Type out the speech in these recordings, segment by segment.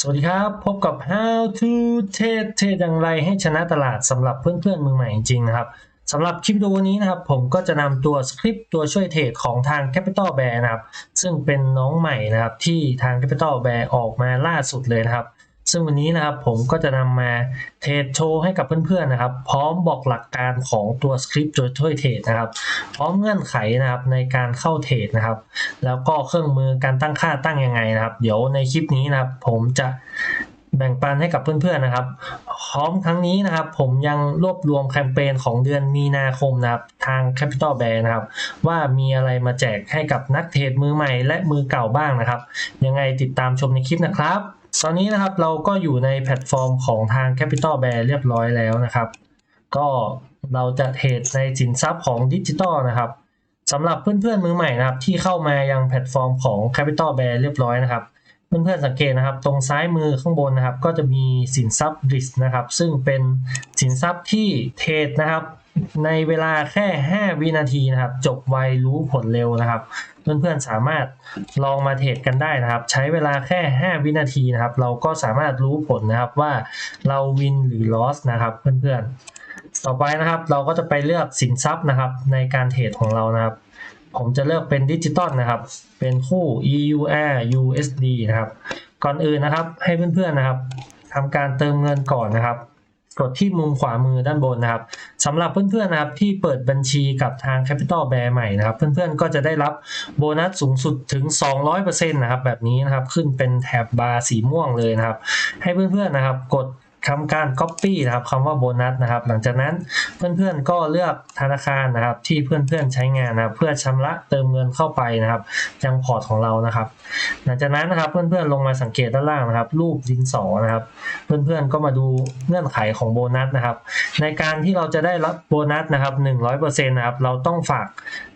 สวัสดีครับ พบกับ How to เทรดเทรดอย่างไรให้ชนะตลาดสำหรับเพื่อนๆมือใหม่จริงๆนะครับสำหรับคลิปวิดีโอนี้นะครับ ผมก็จะนำตัวสคริปต์ตัวช่วยเทรดของทาง Capital Bear นะครับ ซึ่งเป็นน้องใหม่นะครับที่ทาง Capital Bear ออกมาล่าสุดเลยนะครับ ซึ่งวันนี้นะครับผมก็จะนำมาเทรดโชว์ให้กับเพื่อนๆนะครับ พร้อมบอกหลักการของตัวสคริปต์ตัวช่วยเทรดนะครับ พร้อมเงื่อนไขนะครับในการเข้าเทรดนะครับ แล้วก็เครื่องมือการตั้งค่าตั้งยังไงนะครับ เดี๋ยวในคลิปนี้นะครับ ผมจะ แบ่งปันให้กับเพื่อนๆนะครับพร้อมทั้งนี้นะครับ ผมยังรวบรวมแคมเปญของเดือนมีนาคมนะครับ ทาง Capital Bear นะครับ ว่ามีอะไรมาแจกให้กับนักเทรดมือใหม่และมือเก่าบ้างนะครับ ยังไงติดตามชมในคลิปนะครับ ตอนนี้นะครับเราก็อยู่ในแพลตฟอร์มของทาง Capital Bear เรียบร้อยแล้วนะครับ ก็เราจะเทรดในสินทรัพย์ของดิจิตอลนะครับสำหรับเพื่อนๆมือใหม่นะครับ ที่เข้ามายังแพลตฟอร์มของ Capital Bear เรียบร้อยนะครับ เพื่อนๆสังเกตนะครับ ตรงซ้ายมือข้างบนนะครับ ก็จะมีสินทรัพย์ RIS นะครับ ซึ่งเป็นสินทรัพย์ที่เทรดนะครับ ในเวลาแค่ 5 วินาทีนะครับ จบไวรู้ผลเร็วนะครับ เพื่อนๆสามารถลองมาเทรดกันได้นะครับ ใช้เวลาแค่ 5 วินาทีนะครับ เราก็สามารถรู้ผลนะครับว่าเราวินหรือ loss นะครับ เพื่อนๆต่อไปนะครับเราก็จะไปเลือกสินทรัพย์นะครับ ในการเทรดของเรานะครับ ผมจะเลือกเป็นดิจิตอลนะครับ เป็นคู่ EUR USD นะครับ ก่อนอื่นนะครับ ให้เพื่อนๆนะครับทำการเติมเงินก่อนนะครับ กดที่มุมขวามือด้านบนนะครับสำหรับเพื่อนๆนะครับที่เปิดบัญชีกับทาง Capital Bear ใหม่นะครับ เพื่อนๆก็จะได้รับโบนัสสูงสุดถึง 200%นะครับ แบบนี้นะครับ ขึ้นเป็นแถบบาร์สีม่วงเลยนะครับ ให้เพื่อนๆนะครับ กด ทำการ Copy นะครับคำว่าโบนัสนะครับ หลังจากนั้นเพื่อนๆก็เลือกธนาคารนะครับ ที่เพื่อนๆใช้งานนะครับ เพื่อชำระเติมเงินเข้าไปนะครับยังพอร์ตของเรานะครับ หลังจากนั้นนะครับเพื่อนๆลงมาสังเกตด้านล่างนะครับ รูปดินสอนะครับ เพื่อนๆก็มาดูเงื่อนไขของโบนัสนะครับ ในการที่เราจะได้รับโบนัสนะครับ100%นะครับเราต้องฝาก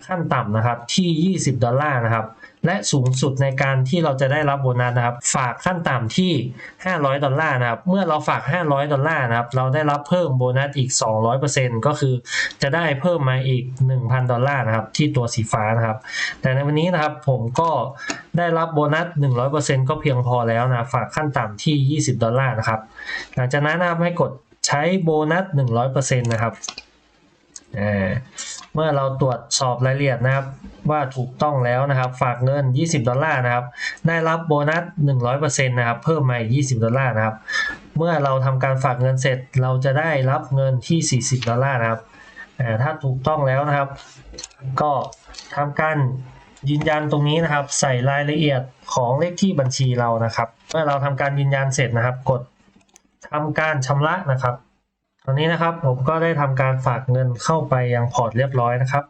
ขั้นต่ำนะครับที่ 20 ดอลลาร์นะครับ และสูงสุดในการที่เราจะได้รับโบนัสนะครับ ฝากขั้นต่ำที่ 500 ดอลลาร์นะครับ เมื่อเราฝาก 500 ดอลลาร์นะครับ เราได้รับเพิ่มโบนัสอีก 200%ก็คือจะได้เพิ่มมาอีก 1,000 ดอลลาร์นะครับ ที่ตัวสีฟ้านะครับ แต่ในวันนี้นะครับผมก็ได้รับโบนัส 100%ก็เพียงพอแล้วนะ ฝากขั้นต่ำที่ 20 ดอลลาร์นะครับ หลังจากนั้นนะครับให้กดใช้โบนัส 100%นะครับอ่า เมื่อเราตรวจสอบรายละเอียดนะครับ ว่าถูกต้องแล้วนะครับ ฝากเงิน 20 ดอลลาร์นะครับ ได้รับโบนัส 100%นะครับ เพิ่มมาอีก 20 ดอลลาร์นะครับ เมื่อเราทำการฝากเงินเสร็จ เราจะได้รับเงินที่ 40 ดอลลาร์นะครับ ถ้าถูกต้องแล้วนะครับ ก็ทำการยืนยันตรงนี้นะครับ ใส่รายละเอียดของเลขที่บัญชีเรานะครับ เมื่อเราทำการยืนยันเสร็จนะครับ กดทำการชำระนะครับ อนนี้นะครับผมก็ได้ทำการฝากเงินเข้าไปยังพอร์ตเรียบร้อยนะครับ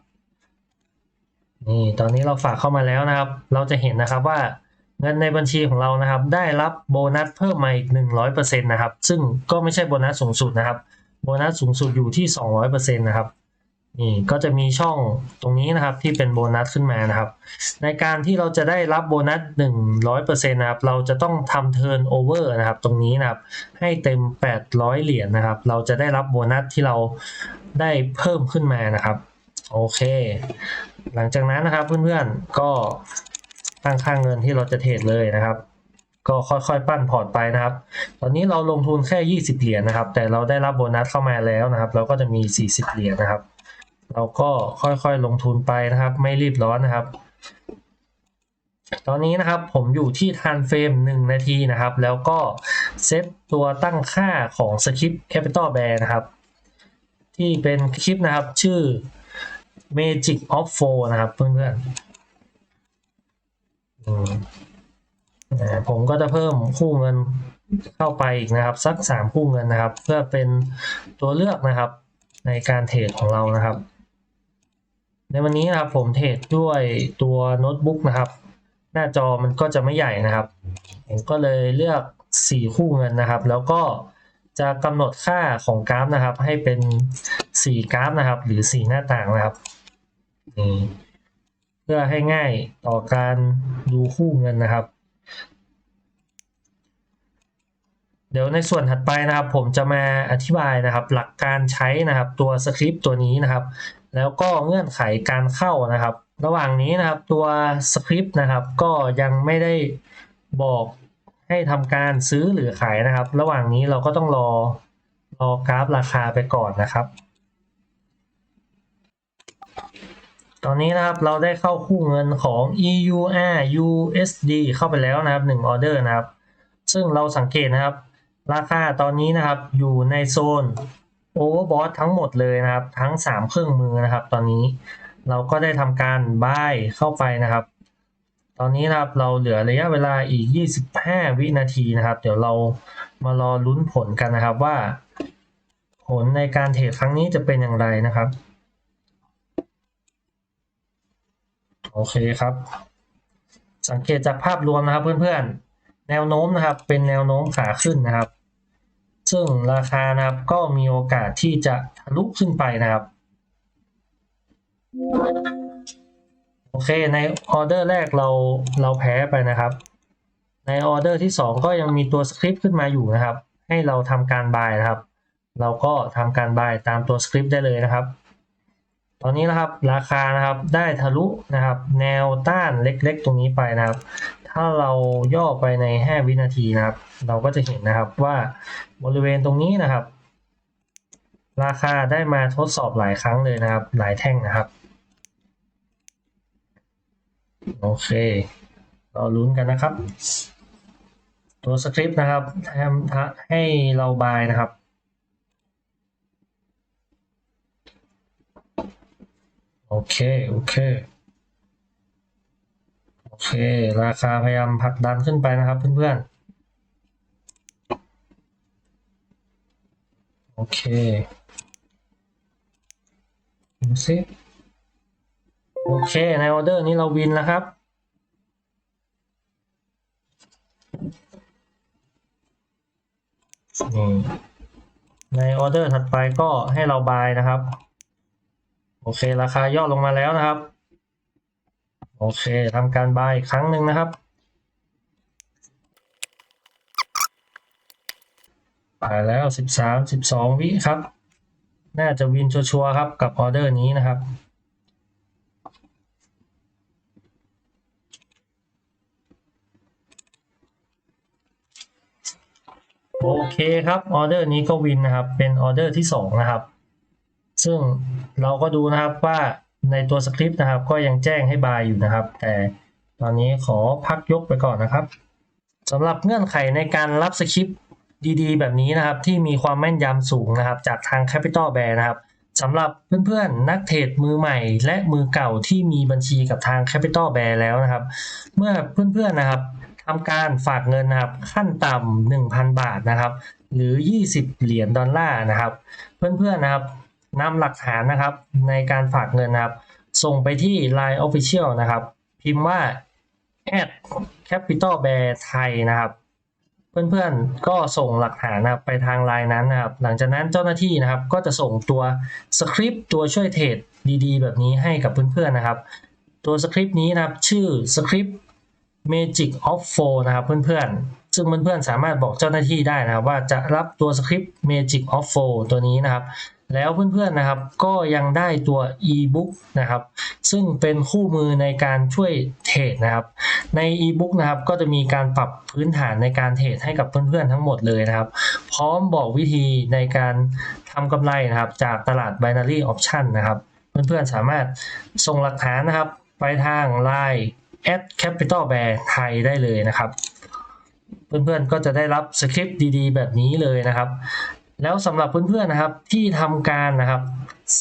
นี่ตอนนี้เราฝากเข้ามาแล้วนะครับ เราจะเห็นนะครับว่าเงินในบัญชีของเรานะครับ ได้รับโบนัสเพิ่มมาอีก 100%นะครับ ซึ่งก็ไม่ใช่โบนัสสูงสุดนะครับ โบนัสสูงสุดอยู่ที่ 200%นะครับ นี่ก็จะมีช่องตรงนี้นะครับที่เป็นโบนัสขึ้นมานะครับ ในการที่เราจะได้รับโบนัส 100%นะครับเราจะต้องทำเทิร์นโอเวอร์นะครับตรงนี้นะครับให้เต็ม 800 เหรียญนะครับ เราจะได้รับโบนัสที่เราได้เพิ่มขึ้นมานะครับโอเค หลังจากนั้นนะครับเพื่อนๆก็ตั้งค่าเงินที่เราจะเทรดเลยนะครับ ก็ค่อยๆปั้นพอร์ตไปนะครับ ตอนนี้เราลงทุนแค่ 20 เหรียญนะครับ แต่เราได้รับโบนัสเข้ามาแล้วนะครับ เราก็จะมี 40 เหรียญนะครับ เราก็ค่อยๆลงทุนไปนะครับ ไม่รีบร้อนนะครับ ตอนนี้นะครับผมอยู่ที่ทานเฟรม1นาทีนะครับ แล้วก็เซตตัวตั้งค่าของสคริปต์ Capital Bear นะครับ ที่เป็นคลิปนะครับชื่อ Magic of Four นะครับเพื่อนๆผมก็จะเพิ่มคู่เงินเข้าไปอีกนะครับ สักสามคู่เงินนะครับ เพื่อเป็นตัวเลือกนะครับในการเทรดของเรานะครับ ในวันนี้นะครับผมเทรดด้วยตัวโน้ตบุ๊กนะครับ หน้าจอมันก็จะไม่ใหญ่นะครับ ผมก็เลยเลือก 4 คู่เงินนะครับ แล้วก็จะกำหนดค่าของกราฟนะครับ ให้เป็น 4 กราฟนะครับ หรือ 4 หน้าต่างนะครับเพื่อให้ง่ายต่อการดูคู่เงินนะครับ เดี๋ยวในส่วนถัดไปนะครับ ผมจะมาอธิบายนะครับ หลักการใช้นะครับ ตัวสคริปต์ตัวนี้นะครับ แล้วก็เงื่อนไขการเข้านะครับ ระหว่างนี้นะครับตัวสคริปต์นะครับ ก็ยังไม่ได้บอกให้ทำการซื้อหรือขายนะครับ ระหว่างนี้เราก็ต้องรอรอกราฟราคาไปก่อนนะครับ ตอนนี้นะครับเราได้เข้าคู่เงินของ EUR USD เข้าไปแล้วนะครับ1ออเดอร์นะครับ ซึ่งเราสังเกตนะครับ ราคาตอนนี้นะครับอยู่ในโซน Overbought ทั้งหมดเลยนะครับ ทั้ง 3 เครื่องมือนะครับ ตอนนี้เราก็ได้ทำการ buy เข้าไปนะครับ ตอนนี้นะครับเราเหลือระยะเวลาอีก 25 วินาทีนะครับ เดี๋ยวเรามารอลุ้นผลกันนะครับว่า ผลในการเทรดครั้งนี้จะเป็นอย่างไรนะครับ โอเคครับ สังเกตจากภาพรวมนะครับเพื่อนๆ แนวโน้มนะครับเป็นแนวโน้มขาขึ้นนะครับ ซึ่งราคานะครับก็มีโอกาสที่จะทะลุขึ้นไปนะครับ โอเคในออเดอร์แรกเราเราแพ้ไปนะครับ ในออเดอร์ที่ 2 ก็ยังมีตัวสคริปต์ขึ้นมาอยู่นะครับ ให้เราทำการบายนะครับ เราก็ทำการบายตามตัวสคริปต์ได้เลยนะครับ ตอนนี้นะครับราคานะครับได้ทะลุนะครับ แนวต้านเล็กๆ ตรงนี้ไปนะครับ ถ้าเราย่อไปใน 5 วินาทีนะครับ เราก็จะเห็นนะครับว่าบริเวณตรงนี้นะครับ ราคาได้มาทดสอบหลายครั้งเลยนะครับ หลายแท่งนะครับโอเคเราลุ้นกันนะครับ ตัวสคริปต์นะครับทำให้เราบายนะครับ โอ เค โอเค โอเค ราคาพยายามผลักดันขึ้นไปนะครับ เพื่อนๆ โอเคดูสิโอเค ในออเดอร์นี้เราวินแล้วครับ ในออเดอร์ถัดไปก็ให้เราบายนะครับ โอเค ราคาย่อลงมาแล้วนะครับ โอเคทำการบายอีกครั้งหนึ่งนะครับไปแล้วสิบสามสิบสองวิครับ น่าจะวินชัวร์ครับกับออเดอร์นี้นะครับ โอเคครับออเดอร์นี้ก็วินนะครับ เป็นออเดอร์ที่สองนะครับ ซึ่งเราก็ดูนะครับว่าในตัวสคริปต์นะครับ ก็ยังแจ้งให้บายอยู่นะครับ แต่ตอนนี้ขอพักยกไปก่อนนะครับสำหรับเงื่อนไขในการรับสคริปต์ดีๆ แบบนี้นะครับ ที่มีความแม่นยำสูงนะครับ จากทาง Capital Bear นะครับสำหรับเพื่อนๆ นักเทรดมือใหม่ และมือเก่าที่มีบัญชีกับทาง Capital Bear แล้วนะครับ เมื่อเพื่อนๆนะครับทำการฝากเงินนะครับ ขั้นต่ำ1,000 บาทนะครับ หรือ 20 เหรียญดอลลาร์นะครับ เพื่อนๆนะครับ นำหลักฐานนะครับ ในการฝากเงินนะครับ ส่งไปที่ Line Official นะครับ พิมพ์ว่า at capital bear ไทยนะครับ เพื่อนๆก็ส่งหลักฐานนะครับไปทางไลน์นั้นนะครับ หลังจากนั้นเจ้าหน้าที่นะครับ ก็จะส่งตัวสคริปต์ตัวช่วยเทรดดีๆ แบบนี้ให้กับเพื่อนๆนะครับ ตัวสคริปต์นี้นะครับชื่อสคริปต์ Magic of Four นะครับเพื่อนๆ ซึ่งเพื่อนๆสามารถบอกเจ้าหน้าที่ได้นะครับ ว่าจะรับตัวสคริปต์ Magic of Four ตัวนี้นะครับ แล้วเพื่อนๆนะครับก็ยังได้ตัว e-book นะครับ ซึ่งเป็นคู่มือในการช่วยเทรดนะครับ ใน e-book นะครับก็จะมีการปรับพื้นฐานในการเทรดให้กับเพื่อนๆทั้งหมดเลยนะครับ พร้อมบอกวิธีในการทำกำไรนะครับ จากตลาด binary option นะครับ เพื่อนๆสามารถส่งหลักฐานนะครับ ไปทาง Line at capital bear ไทยได้เลยนะครับ เพื่อนๆก็จะได้รับสคริปต์ดีๆ แบบนี้เลยนะครับ แล้วสำหรับเพื่อนๆนะครับที่ทำการนะครับ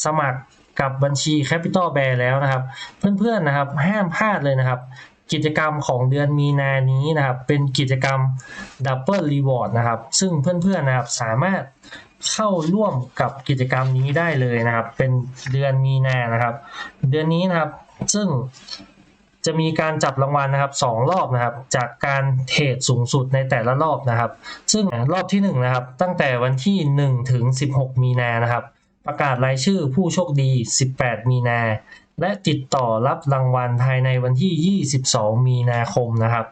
สมัครกับบัญชี Capital Bear แล้วนะครับ เพื่อนๆนะครับห้ามพลาดเลยนะครับ กิจกรรมของเดือนมีนานี้นะครับ เป็นกิจกรรม Double Reward นะครับ ซึ่งเพื่อนๆนะครับสามารถเข้าร่วมกับกิจกรรมนี้ได้เลยนะครับ เป็นเดือนมีนานะครับ เดือนนี้นะครับซึ่ง จะมีการจับรางวัลนะครับสองรอบนะครับ จากการเทรดสูงสุดในแต่ละรอบนะครับ ซึ่งรอบที่1นะครับ ตั้งแต่วันที่ 1 ถึง 16 มีนานะครับ ประกาศรายชื่อผู้โชคดี 18 มีนา และติดต่อรับรางวัลภายในวันที่ 22 มีนาคมนะครับ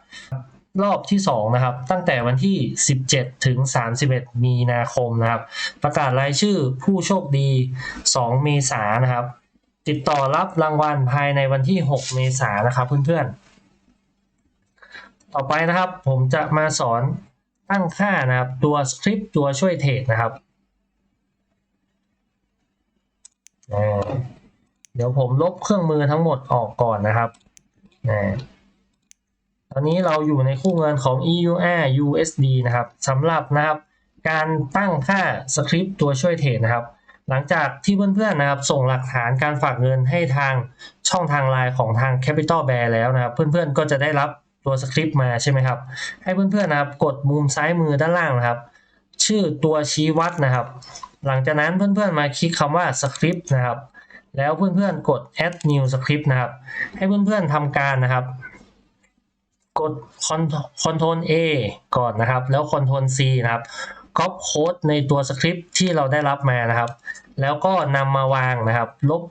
รอบที่2นะครับ ตั้งแต่วันที่ 17 ถึง 31 มีนาคมนะครับ ประกาศรายชื่อผู้โชคดี 2 เมษายนนะครับ ติดต่อรับรางวัลภายในวันที่ 6 เมษายนนะครับเพื่อนๆ ต่อไปนะครับผมจะมาสอนตั้งค่านะครับตัวสคริปต์ตัวช่วยเทรดนะครับ เดี๋ยวผมลบเครื่องมือทั้งหมดออกก่อนนะครับ ตอนนี้เราอยู่ในคู่เงินของ EUR USD นะครับสำหรับนะครับการตั้งค่าสคริปต์ตัวช่วยเทรดนะครับ หลังจากที่เพื่อนๆนะครับ ส่งหลักฐานการฝากเงินให้ทางช่องทางไลน์ของทาง Capital Bear แล้วนะครับ เพื่อนๆก็จะได้รับตัวสคริปต์มาใช่ไหมครับ ให้เพื่อนๆนะครับ กดมุมซ้ายมือด้านล่างนะครับ ชื่อตัวชี้วัดนะครับ หลังจากนั้นเพื่อนๆมาคลิกคำว่าสคริปต์นะครับแล้วเพื่อนๆกด add new script นะครับ ให้เพื่อนๆทำการนะครับ กด control A ก่อนนะครับ แล้ว control C นะครับ ก๊อปโค้ดในตัวสคริปต์ที่เราได้รับมานะครับ แล้วก็นำมาวางนะครับ ลบ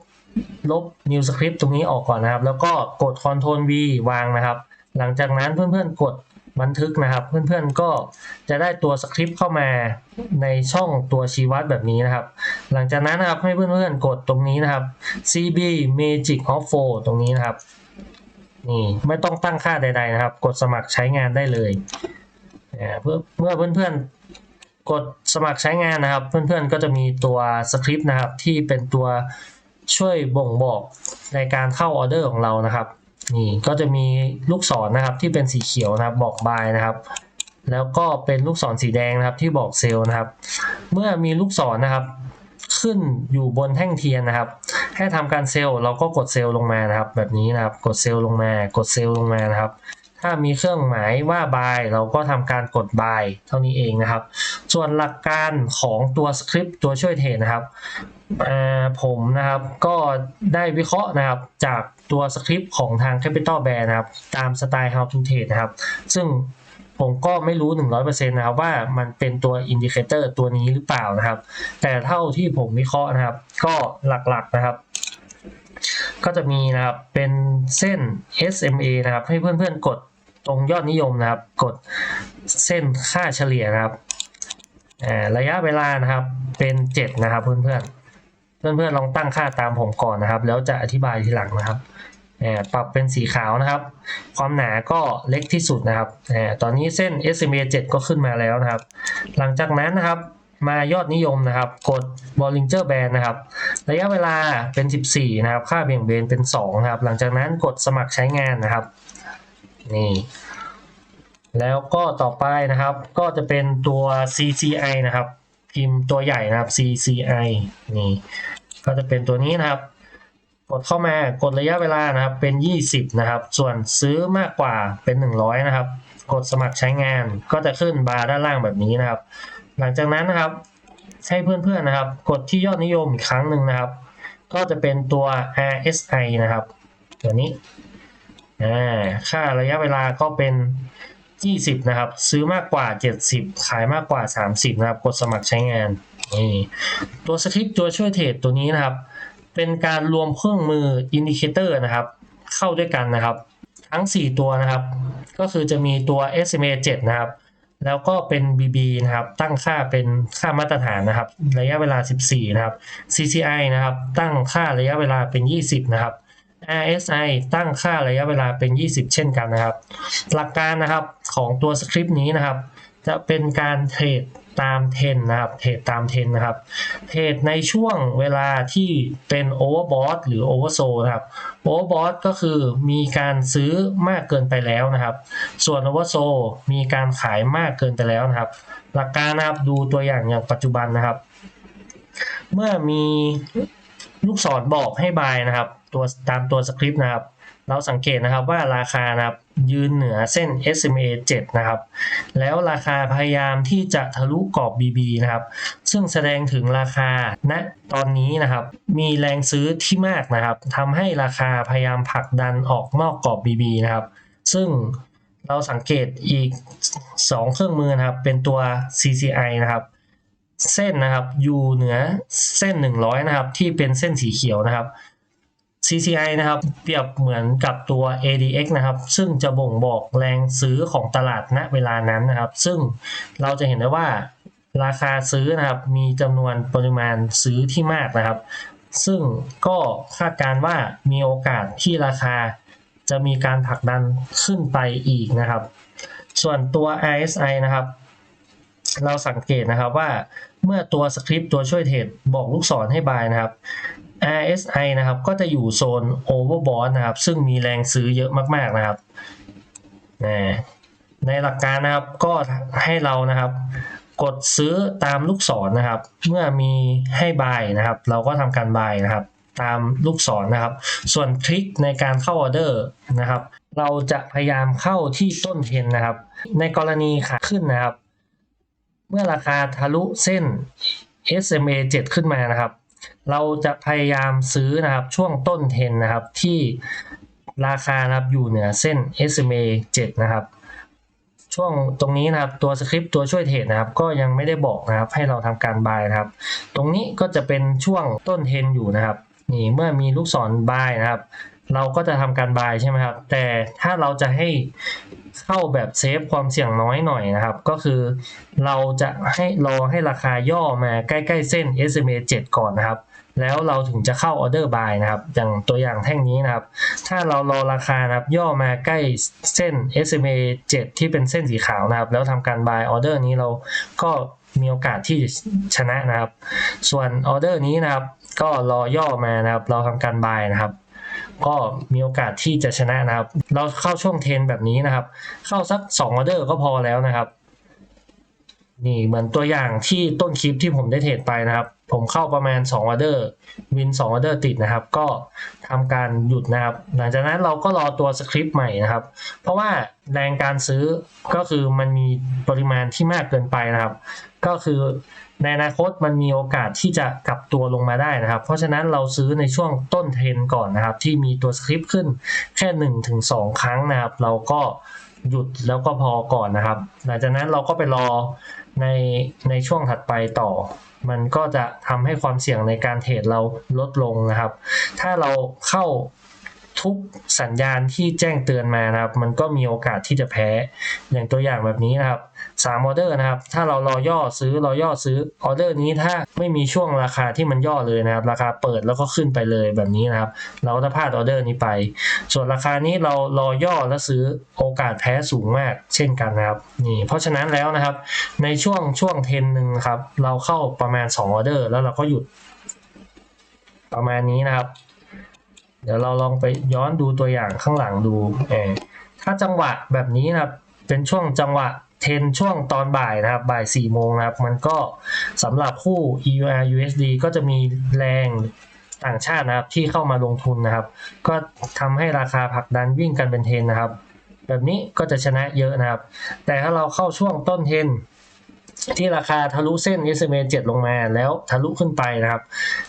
ลบ new script ตรงนี้ออกก่อนนะครับ แล้วก็กด Ctrl V วางนะครับ หลังจากนั้นเพื่อนๆกดบันทึกนะครับ เพื่อนๆก็จะได้ตัวสคริปต์เข้ามาในช่องตัวชี้วัดแบบนี้นะครับ หลังจากนั้นนะครับให้เพื่อนๆกดตรงนี้นะครับ CB Magic of f o ตรงนี้นะครับนี่ไม่ต้องตั้งค่าใด ๆนะครับ กดสมัครใช้งานได้เลยอ่าเพื่อเมื่อเพื่อนๆ กดสมัครใช้งานนะครับ เพื่อนๆก็จะมีตัวสคริปต์นะครับ ที่เป็นตัวช่วยบ่งบอกในการเข้าออเดอร์ของเรานะครับ นี่ก็จะมีลูกศรนะครับที่เป็นสีเขียวนะครับบอกบายนะครับ แล้วก็เป็นลูกศรสีแดงนะครับที่บอกเซลล์นะครับ เมื่อมีลูกศรนะครับ ขึ้นอยู่บนแท่งเทียนนะครับให้ทำการเซลล์เราก็กดเซลล์ลงมานะครับ แบบนี้นะครับกดเซลล์ลงมากดเซลล์ลงมานะครับ ถ้ามีเครื่องหมายว่า buy เราก็ทำการกด buy เท่านี้เองนะครับ ส่วนหลักการของตัวสคริปต์ตัวช่วยเทรดนะครับผมนะครับก็ได้วิเคราะห์นะครับจากตัวสคริปต์ของทาง Capital Bear นะครับ ตามสไตล์ How to Trade นะครับ ซึ่งผมก็ไม่รู้ 100%นะครับว่ามันเป็นตัวอินดิเคเตอร์ตัวนี้หรือเปล่านะครับ แต่เท่าที่ผมวิเคราะห์นะครับ ก็หลักๆนะครับ ก็จะมีนะครับเป็นเส้น SMA นะครับ ให้เพื่อนๆกด ตรงยอดนิยมนะครับ กดเส้นค่าเฉลี่ยนะครับระยะเวลานะครับเป็น 7 นะครับเพื่อนๆเพื่อนๆลองตั้งค่าตามผมก่อนนะครับ แล้วจะอธิบายทีหลังนะครับอ่าปรับเป็นสีขาวนะครับ ความหนาก็เล็กที่สุดนะครับอ่าตอนนี้เส้น SMA 7 ก็ขึ้นมาแล้วนะครับ หลังจากนั้นนะครับมายอดนิยมนะครับ กด Bollinger Band นะครับ ระยะเวลาเป็น 14 นะครับ ค่าเบี่ยงเบนเป็น 2 นะครับ หลังจากนั้นกดสมัครใช้งานนะครับ นี่ แล้วก็ต่อไปนะครับ ก็จะเป็นตัว CCI นะครับ พิมพ์ตัวใหญ่นะครับ CCI นี่ ก็จะเป็นตัวนี้นะครับ กดเข้ามากดระยะเวลานะครับ เป็น 20 นะครับ ส่วนซื้อมากกว่าเป็น 100 นะครับ กดสมัครใช้งานก็จะขึ้นบาร์ด้านล่างแบบนี้นะครับ หลังจากนั้นนะครับ ให้เพื่อนๆนะครับ กดที่ยอดนิยมอีกครั้งหนึ่งนะครับ ก็จะเป็นตัว RSI นะครับ ตัวนี้ ค่าระยะเวลาก็เป็น 20 นะครับ ซื้อมากกว่า 70 ขายมากกว่า 30 นะครับ กดสมัครใช้งานนี่ตัวสคริปต์ตัวช่วยเทรดตัวนี้นะครับ เป็นการรวมเครื่องมืออินดิเคเตอร์นะครับ เข้าด้วยกันนะครับ ทั้ง 4 ตัวนะครับ ก็คือจะมีตัว SMA 7 นะครับ แล้วก็เป็น BB นะครับ ตั้งค่าเป็นค่ามาตรฐานนะครับ ระยะเวลา 14 นะครับ CCI นะครับ ตั้งค่าระยะเวลาเป็น 20 นะครับ RSI ตั้งค่าระยะเวลาเป็น 20 เช่นกันนะครับ หลักการนะครับของตัวสคริปต์นี้นะครับ จะเป็นการเทรดตามเทรนนะครับ เทรดตามเทรนนะครับ เทรดในช่วงเวลาที่เป็นโอเวอร์บอทหรือโอเวอร์โซนะครับ โอเวอร์บอทก็คือมีการซื้อมากเกินไปแล้วนะครับ ส่วนโอเวอร์โซมีการขายมากเกินไปแล้วนะครับ หลักการนะครับดูตัวอย่างอย่างปัจจุบันนะครับ เมื่อมีลูกศรบอกให้บายนะครับ ตัวตามตัวสคริปต์นะครับ เราสังเกตนะครับว่าราคานะครับยืนเหนือเส้น SMA 7 นะครับ แล้วราคาพยายามที่จะทะลุกรอบ BB นะครับ ซึ่งแสดงถึงราคาณตอนนี้นะครับ มีแรงซื้อที่มากนะครับทำให้ราคาพยายามผลักดันออกนอกกรอบ BB นะครับ ซึ่งเราสังเกตอีก 2 เครื่องมือนะครับ เป็นตัว CCI นะครับ เส้นนะครับอยู่เหนือเส้น 100 นะครับ ที่เป็นเส้นสีเขียวนะครับ CCI นะครับเปรียบเหมือนกับตัว ADX นะครับซึ่งจะบ่งบอกแรงซื้อของตลาดณเวลานั้นนะครับ ซึ่งเราจะเห็นได้ว่าราคาซื้อนะครับมีจำนวนปริมาณซื้อที่มากนะครับ ซึ่งก็คาดการณ์ว่ามีโอกาสที่ราคาจะมีการผลักดันขึ้นไปอีกนะครับ ส่วนตัว RSI นะครับ เราสังเกตนะครับว่าเมื่อตัวสคริปต์ตัวช่วยเทรดบอกลูกศรให้บายนะครับ RSI นะครับก็จะอยู่โซน overbought นะครับ ซึ่งมีแรงซื้อเยอะมากๆนะครับในหลักการนะครับก็ให้เรานะครับ กดซื้อตามลูกศรนะครับ เมื่อมีให้บายนะครับ เราก็ทำการบายนะครับ ตามลูกศรนะครับ ส่วนทริคในการเข้าออเดอร์นะครับ เราจะพยายามเข้าที่ต้นเทรนนะครับ ในกรณีขาขึ้นนะครับ เมื่อราคาทะลุเส้น SMA 7 ขึ้นมานะครับ เราจะพยายามซื้อนะครับช่วงต้นเทรนนะครับที่ราคานะครับอยู่เหนือเส้น SMA 7 นะครับ ช่วงตรงนี้นะครับตัวสคริปต์ตัวช่วยเทรดนะครับ ก็ยังไม่ได้บอกนะครับให้เราทำการบายนะครับ ตรงนี้ก็จะเป็นช่วงต้นเทรนอยู่นะครับ นี่เมื่อมีลูกศรบายนะครับ เราก็จะทำการบายใช่ไหมครับ แต่ถ้าเราจะให้เข้าแบบเซฟความเสี่ยงน้อยหน่อยนะครับ ก็คือเราจะให้รอให้ราคาย่อมาใกล้ๆเส้น SMA 7 ก่อนนะครับ แล้วเราถึงจะเข้าออเดอร์บายนะครับ อย่างตัวอย่างแท่งนี้นะครับ ถ้าเรารอราคานะครับย่อมาใกล้เส้น SMA 7 ที่เป็นเส้นสีขาวนะครับ แล้วทำการบายออเดอร์นี้เราก็มีโอกาสที่ชนะนะครับ ส่วนออเดอร์นี้นะครับ ก็รอย่อมานะครับ เราทำการบายนะครับ ก็มีโอกาสที่จะชนะนะครับ เราเข้าช่วงเทนแบบนี้นะครับ เข้าสัก2ออเดอร์ก็พอแล้วนะครับนี่เหมือนตัวอย่างที่ต้นคลิปที่ผมได้เทรดไปนะครับ ผมเข้าประมาณ2ออเดอร์วิน2ออเดอร์ติดนะครับ ก็ทำการหยุดนะครับ หลังจากนั้นเราก็รอตัวสคริปต์ใหม่นะครับ เพราะว่าแรงการซื้อก็คือมันมีปริมาณที่มากเกินไปนะครับ ก็คือ ในอนาคตมันมีโอกาสที่จะกลับตัวลงมาได้นะครับ เพราะฉะนั้นเราซื้อในช่วงต้นเทรนก่อนนะครับ ที่มีตัวสคริปต์ขึ้นแค่1นถึงสครั้งนะครับ เราก็หยุดแล้วก็พอก่อนนะครับ หลังจากนั้นเราก็ไปรอในในช่วงถัดไปต่อ มันก็จะทำให้ความเสี่ยงในการเทรดเราลดลงนะครับ ถ้าเราเข้า ทุกสัญญาณที่แจ้งเตือนมานะครับ มันก็มีโอกาสที่จะแพ้อย่างตัวอย่างแบบนี้นะครับสามออเดอร์นะครับ ถ้าเรารอย่อซื้อรอย่อซื้อออเดอร์นี้ถ้าไม่มีช่วงราคาที่มันย่อเลยนะครับ ราคาเปิดแล้วก็ขึ้นไปเลยแบบนี้นะครับ เราจะพลาดออเดอร์นี้ไป ส่วนราคานี้เรารอย่อแล้วซื้อโอกาสแพ้สูงมาก เช่นกันนะครับนี่เพราะฉะนั้นแล้วนะครับ ในช่วงช่วงเทนหนึ่งครับเราเข้าประมาณ2ออเดอร์แล้วเราก็หยุดประมาณนี้นะครับ เดี๋ยวเราลองไปย้อนดูตัวอย่างข้างหลังดูเออถ้าจังหวะแบบนี้นะครับเป็นช่วงจังหวะเทนช่วงตอนบ่ายนะครับบ่าย4โมงนะครับมันก็สำหรับคู่ EUR USD ก็จะมีแรงต่างชาตินะครับที่เข้ามาลงทุนนะครับ ก็ทำให้ราคาผักดันวิ่งกันเป็นเทนนะครับ แบบนี้ก็จะชนะเยอะนะครับ แต่ถ้าเราเข้าช่วงต้นเทน ที่ราคาทะลุเส้น SMA 7 ลงมาแล้วทะลุขึ้นไปนะครับ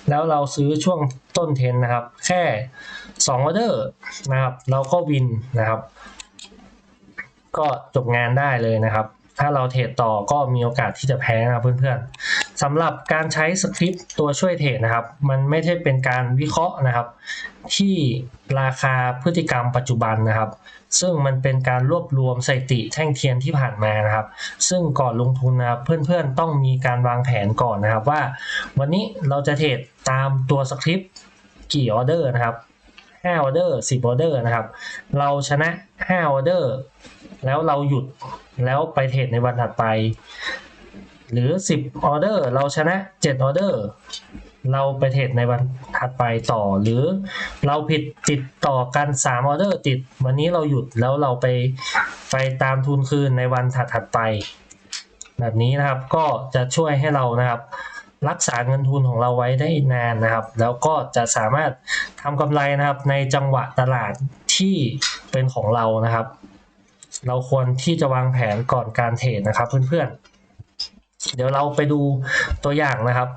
แล้วเราซื้อช่วงต้นเทนนะครับ แค่2ออเดอร์นะครับ เราก็วินนะครับ ก็จบงานได้เลยนะครับ ถ้าเราเทรดต่อก็มีโอกาสที่จะแพ้นะเพื่อนๆสำหรับการใช้สคริปต์ตัวช่วยเทรดนะครับ มันไม่ใช่เป็นการวิเคราะห์นะครับ ที่ราคาพฤติกรรมปัจจุบันนะครับ ซึ่งมันเป็นการรวบรวมสถิติแท่งเทียนที่ผ่านมานะครับ ซึ่งก่อนลงทุนนะครับเพื่อนๆต้องมีการวางแผนก่อนนะครับว่า วันนี้เราจะเทรดตามตัวสคริปต์กี่ออเดอร์นะครับ5ออเดอร์10ออเดอร์นะครับ เราชนะ5ออเดอร์แล้วเราหยุดแล้วไปเทรดในวันถัดไป หรือ 10ออเดอร์เราชนะ7ออเดอร์ เราไปเทรดในวันถัดไปต่อหรือเราผิดติดต่อกัน3ออเดอร์ติด วันนี้เราหยุดแล้วเราไปไปตามทุนคืนในวันถัดถัดไป แบบนี้นะครับก็จะช่วยให้เรานะครับ รักษาเงินทุนของเราไว้ได้นานนะครับ แล้วก็จะสามารถทำกำไรนะครับในจังหวะตลาดที่เป็นของเรานะครับ เราควรที่จะวางแผนก่อนการเทรดนะครับเพื่อนๆเดี๋ยวเราไปดูตัวอย่างนะครับ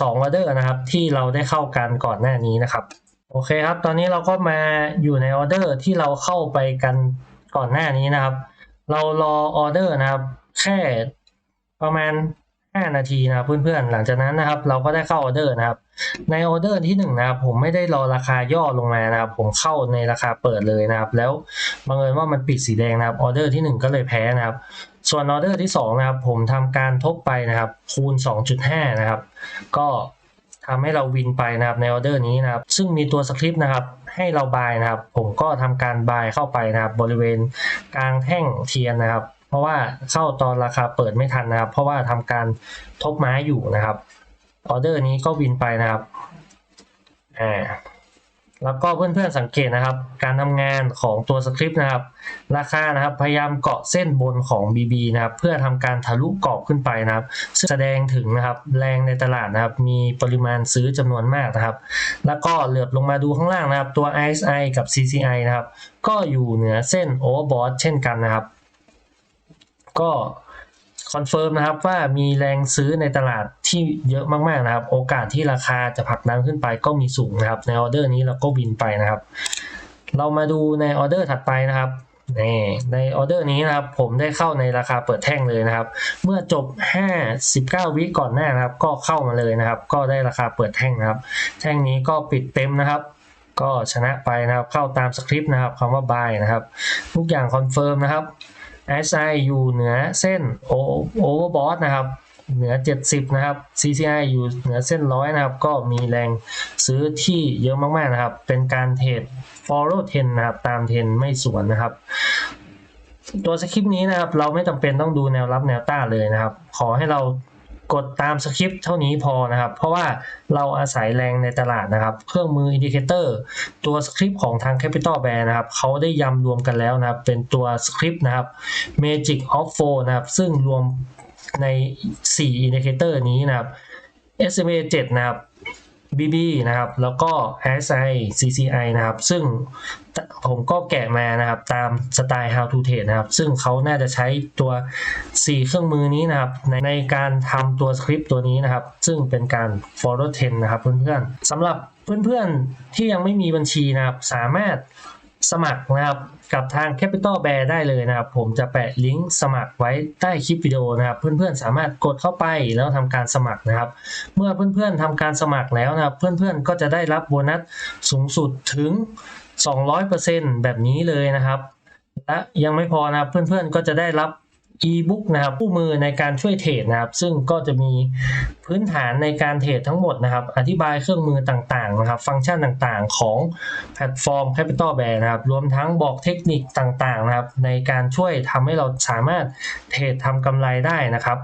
สองออเดอร์นะครับที่เราได้เข้ากันก่อนหน้านี้นะครับ โอเคครับ ตอนนี้เราก็มาอยู่ในออเดอร์ที่เราเข้าไปกันก่อนหน้านี้นะครับ เรารอออเดอร์นะครับ แค่ประมาณ 5 นาทีนะครับเพื่อนๆ หลังจากนั้นนะครับเราก็ได้เข้าออเดอร์นะครับ ในออเดอร์ที่1นงนะครับผมไม่ได้รอราคาย่อลงมานะครับ ผมเข้าในราคาเปิดเลยนะครับ แล้วบังเอิญว่ามันปิดสีแดงนะครับออเดอร์ที่ 1 ก็เลยแพ้นะครับ ส่วนออเดอร์ที่2นะครับผมทำการทบไปนะครับคูณ 2.5 นะครับ ก็ทำให้เราวินไปนะครับในออเดอร์นี้นะครับ ซึ่งมีตัวสคริปต์นะครับ ให้เราบายนะครับ ผมก็ทำการบายเข้าไปนะครับ บริเวณกลางแท่งเทียนนะครับ เพราะว่าเข้าตอนราคาเปิดไม่ทันนะครับ เพราะว่าทำการทบไม้อยู่นะครับออเดอร์นี้ก็วินไปนะครับอ่าแล้วก็เพื่อนๆสังเกตนะครับ การทำงานของตัวสคริปต์นะครับ ราคานะครับพยายามเกาะเส้นบนของ BB นะครับ เพื่อทำการทะลุกรอบขึ้นไปนะครับซึ่งแสดงถึงนะครับแรงในตลาดนะครับ มีปริมาณซื้อจำนวนมากนะครับ แล้วก็เหลือบลงมาดูข้างล่างนะครับ ตัว RSI กับ CCI นะครับ ก็อยู่เหนือเส้น Overbought เช่นกันนะครับ ก็คอนเฟิร์มนะครับว่ามีแรงซื้อในตลาดที่เยอะมากๆนะครับ โอกาสที่ราคาจะผลักดันขึ้นไปก็มีสูงนะครับ ในออเดอร์นี้เราก็บินไปนะครับ เรามาดูในออเดอร์ถัดไปนะครับนี่ในออเดอร์นี้นะครับ ผมได้เข้าในราคาเปิดแท่งเลยนะครับ เมื่อจบ 59 วิก่อนหน้านะครับ ก็เข้ามาเลยนะครับ ก็ได้ราคาเปิดแท่งนะครับ แท่งนี้ก็ปิดเต็มนะครับ ก็ชนะไปนะครับ เข้าตามสคริปต์นะครับคำว่า buy นะครับ ทุกอย่างคอนเฟิร์มนะครับ SI อยู่เหนือเส้น overbought นะครับ เหนือ 70 นะครับ CCI อยู่เหนือเส้นร้อยนะครับ ก็มีแรงซื้อที่เยอะมากๆนะครับ เป็นการเทรด follow trend นะครับ ตามเทรนไม่สวนนะครับ ตัวสคริปต์นี้นะครับ เราไม่จำเป็นต้องดูแนวรับแนวต้านเลยนะครับ ขอให้เรา กดตามสคริปต์เท่านี้พอนะครับ เพราะว่าเราอาศัยแรงในตลาดนะครับ เครื่องมืออินดิเคเตอร์ตัวสคริปต์ของทาง Capital Bear นะครับเขาได้ยำรวมกันแล้วนะครับ เป็นตัวสคริปต์นะครับ Magic of Four นะครับ ซึ่งรวมใน 4 อินดิเคเตอร์นี้นะครับ SMA 7 นะครับ BB นะครับ แล้วก็ SI CCI นะครับ ซึ่งผมก็แกะมานะครับตามสไตล์ How to Trade นะครับ ซึ่งเขาน่าจะใช้ตัว 4 เครื่องมือนี้นะครับ ในในการทำตัวสคริปต์ตัวนี้นะครับ ซึ่งเป็นการ follow trend นะครับเพื่อนๆสำหรับเพื่อนๆที่ยังไม่มีบัญชีนะครับ สามารถ สมัครนะครับกับทาง Capital Bear ได้เลยนะครับ ผมจะแปะลิงก์สมัครไว้ใต้คลิปวิดีโอนะครับ เพื่อนๆสามารถกดเข้าไปแล้วทำการสมัครนะครับ เมื่อเพื่อนๆทำการสมัครแล้วนะครับ เพื่อนๆก็จะได้รับโบนัสสูงสุดถึง 200%แบบนี้เลยนะครับ และยังไม่พอนะเพื่อนๆก็จะได้รับ e-book นะครับคู่มือในการช่วยเทรดนะครับ ซึ่งก็จะมีพื้นฐานในการเทรดทั้งหมดนะครับ อธิบายเครื่องมือต่างๆนะครับ ฟังก์ชันต่างๆ ของแพลตฟอร์ม Capital Bear นะครับ รวมทั้งบอกเทคนิคต่างๆนะครับ ในการช่วยทำให้เราสามารถเทรดทำกำไรได้นะครับ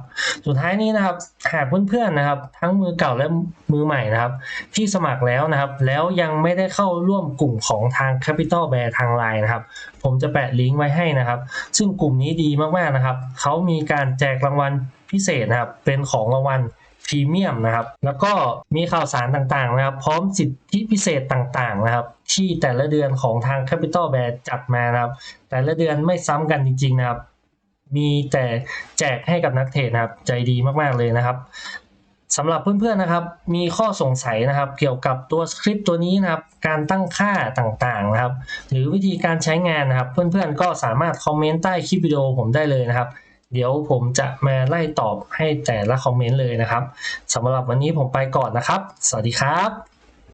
สุดท้ายนี้นะครับหากเพื่อนๆนะครับ ทั้งมือเก่าและมือใหม่นะครับ ที่สมัครแล้วนะครับ แล้วยังไม่ได้เข้าร่วมกลุ่มของทาง Capital Bear ทางไลน์นะครับ ผมจะแปะลิงก์ไว้ให้นะครับ ซึ่งกลุ่มนี้ดีมากๆนะครับเขามีการแจกรางวัลพิเศษนะครับ เป็นของรางวัลพรีเมียมนะครับ แล้วก็มีข่าวสารต่างๆนะครับ พร้อมสิทธิพิเศษต่างๆนะครับ ที่แต่ละเดือนของทาง Capital Bear จัดมานะครับ แต่ละเดือนไม่ซ้ำกันจริง ๆ นะครับ มีแต่แจกให้กับนักเทรดนะครับ ใจดีมากๆเลยนะครับ สำหรับเพื่อนๆนะครับมีข้อสงสัยนะครับ เกี่ยวกับตัวสคริปต์ตัวนี้นะครับ การตั้งค่าต่างๆนะครับ หรือวิธีการใช้งานนะครับ เพื่อนๆก็สามารถคอมเมนต์ใต้คลิปวิดีโอผมได้เลยนะครับ เดี๋ยวผมจะมาไล่ตอบให้แต่ละคอมเมนต์เลยนะครับสำหรับวันนี้ผมไปก่อนนะครับ สวัสดีครับ